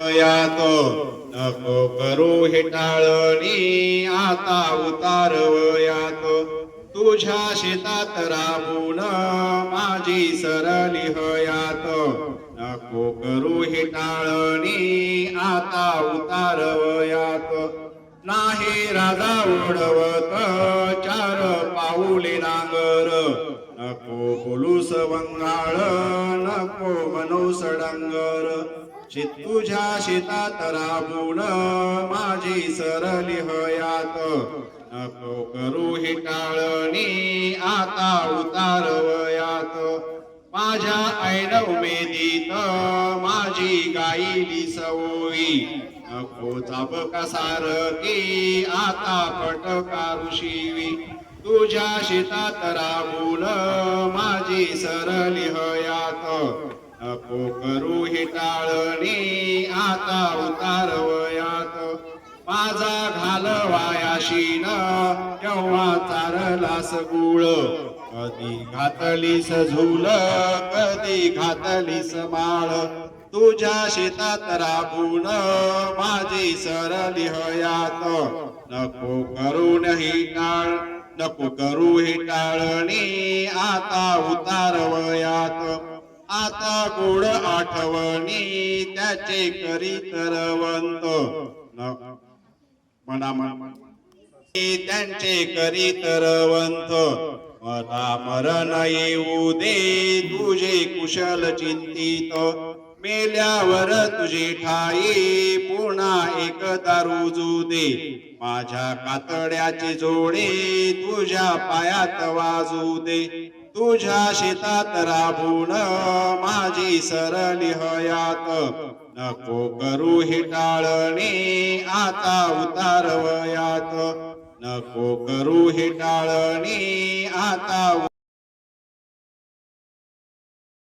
यातो. नको करू हे टाळणी आता उतारवयात तुझ्या शेतात राबून माझी सरली हयात. नको करू हे टाळणी आता उतारवयात नाही राजा ओढवत चार पाऊले नांगर. नको बोलूस वंगाळ नको मनोस डंगर. शेत तुझ्या शेतात राबून माझी सरली हयात. नको करू हे टाळणी आता उतारवयात माझ्या ऐन उमेदीत माझी गाईली सवयी नको चाबका सारखी आता पटकारू शिवी तुझ्या शेतात राबून माझी सरली हयात. नको करू हे टाळणी आता उतारवयात माझा घालवायाशीन केव्हा चारलास गुळ? कधी घातलीस झुल कधी घातलीस माळ? तुझ्या शेतात राबून माझी सरली हयात. नको करून ही टाळ नको करू हे टाळणी आता उतारवयात. आता गोड आठवणी. त्याचे करी तरवंत म्हणा म्हणा. त्यांचे करी तरवंत मला मरण येऊ दे. तुझे कुशल चिंतित. मेल्यावर तुझी ठाई पुन्हा एकदा रुजू दे माझ्या कातड्याची जोडे तुझ्या पायात वाजू दे तुझ्या शेतात राबून माझी सरली हयात. नको करू हे टाळणी आता उतारवयात. नको करू हे टाळणी आता